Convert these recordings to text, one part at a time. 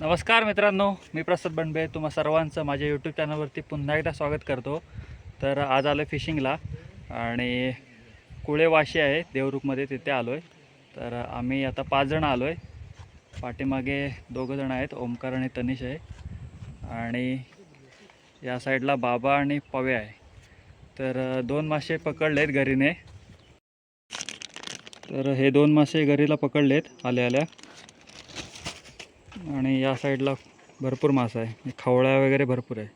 नमस्कार मित्रांनो मी प्रसाद बंडबे तुम्हा सर्वांचं माझ्या यूट्यूब चॅनलवरती पुन्हा एकदा स्वागत करतो. तर आज आलो आहे फिशिंगला आणि कुळेवाशी आहे देवरुखमध्ये तिथे आलो आहे तर आम्ही आता पाचजणं आलो आहे पाठीमागे दोघं जण आहेत ओमकार आणि तनिष आहे. आणि या साईडला बाबा आणि पवे आहे. तर दोन मासे पकडलेत घरीने. तर हे दोन मासे घरीला पकडलेत आल्या आल्या. आणि या साईडला भरपूर मासा आहे. खवळ्या वगैरे भरपूर आहे.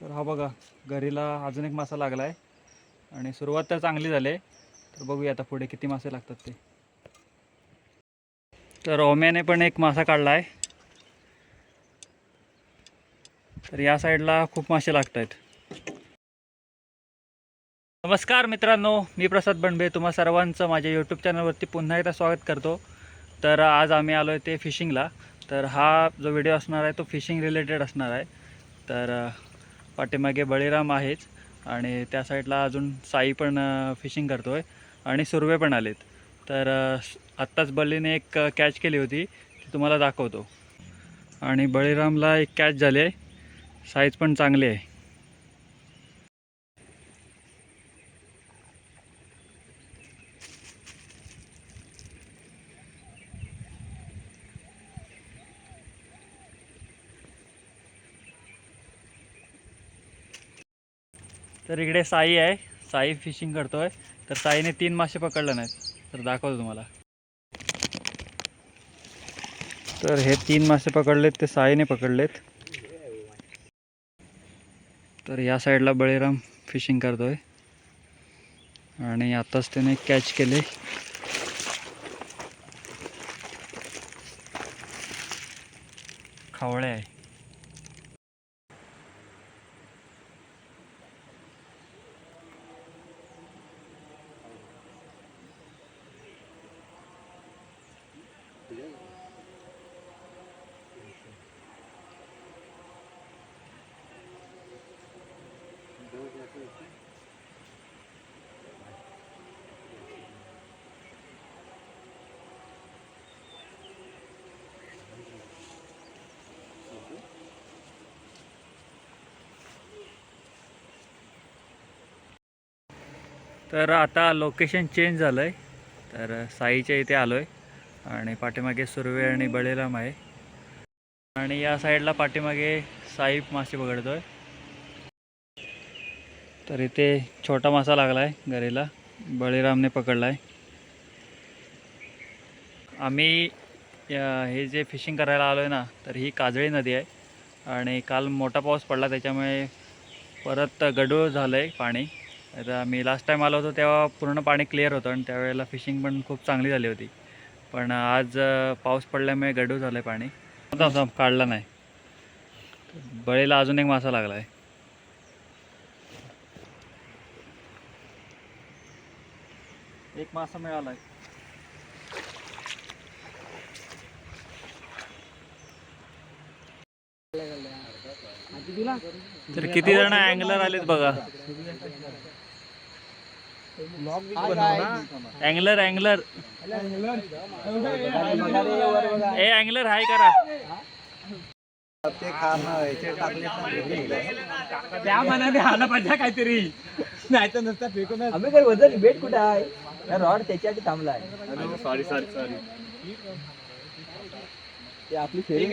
तर हा बघा घरीला अजून एक मासा लागला आहे आणि सुरुवात तर चांगली झाली आहे. तर बघूया आता पुढे किती मासे लागतात ते. तर ओम्याने पण एक मासा काढला आहे तर या साईडला खूप मासे लागत आहेत नमस्कार मित्रांनो मी प्रसाद बंडबे तुम्हा सर्वांचं माझ्या यूट्यूब चॅनलवरती पुन्हा एकदा स्वागत करतो. तर आज आम्ही आलो आहे ते फिशिंगला तर हा जो व्हिडिओ असणार आहे तो फिशिंग रिलेटेड असणार आहे. तर पाठीमागे बळीराम आहेच आणि त्या साईडला अजून साई पण फिशिंग करतो आहे आणि सुरवे पण आलेत. तर आत्ताच बळीने एक कॅच केली होती. ती तुम्हाला दाखवतो. आणि बळीरामला एक कॅच झाली आहे. साईज पण चांगली आहे. तर इकडे साई आहे. साई फिशिंग करतोय. तर साईने तीन मासे पकडले नाहीत. तर दाखवतो तुम्हाला. तर हे तीन मासे पकडलेत ते साईने पकडलेत. तर या साईडला बळीराम फिशिंग करतोय. आणि आताच त्याने कॅच केले. खवळे आहे. तर आता लोकेशन चेंज झालं आहे तर साईच्या इथे आलो आहे आणि पाठीमागे सुर्वे आणि बळीराम आहे. आणि या साईडला पाठीमागे साई मासे पकडतो आहे तर इथे छोटा मासा लागला आहे घरीला. बळीरामने पकडला आहे आम्ही हे जे फिशिंग करायला आलो आहे ना तर ही काजळी नदी आहे. आणि काल मोठा पाऊस पडला त्याच्यामुळे परत गडूळ झालं आहे पाणी. आता मी लास्ट टाईम आलो होतो तेव्हा पूर्ण पाणी क्लिअर होतं आणि त्यावेळेला फिशिंग पण खूप चांगली झाली होती. पण आज पाऊस पडल्यामुळे गडू झालं आहे पाणी आता काढला नाही. बळीला अजून एक मासा लागला आहे एक मासा मिळाला आहे तर किती जण अँगलर आलेत बघा. अँगलर अँगलर ए अँगलर हाय करा. त्या मनाने आला पाहिजे काहीतरी. नाही तर नुसतं फेकून आम्ही काय वजन बेट कुठं आहे? रॉड त्याच्यासाठी थांबलाय. सॉरी सॉरी सॉरी ते आपली फेरी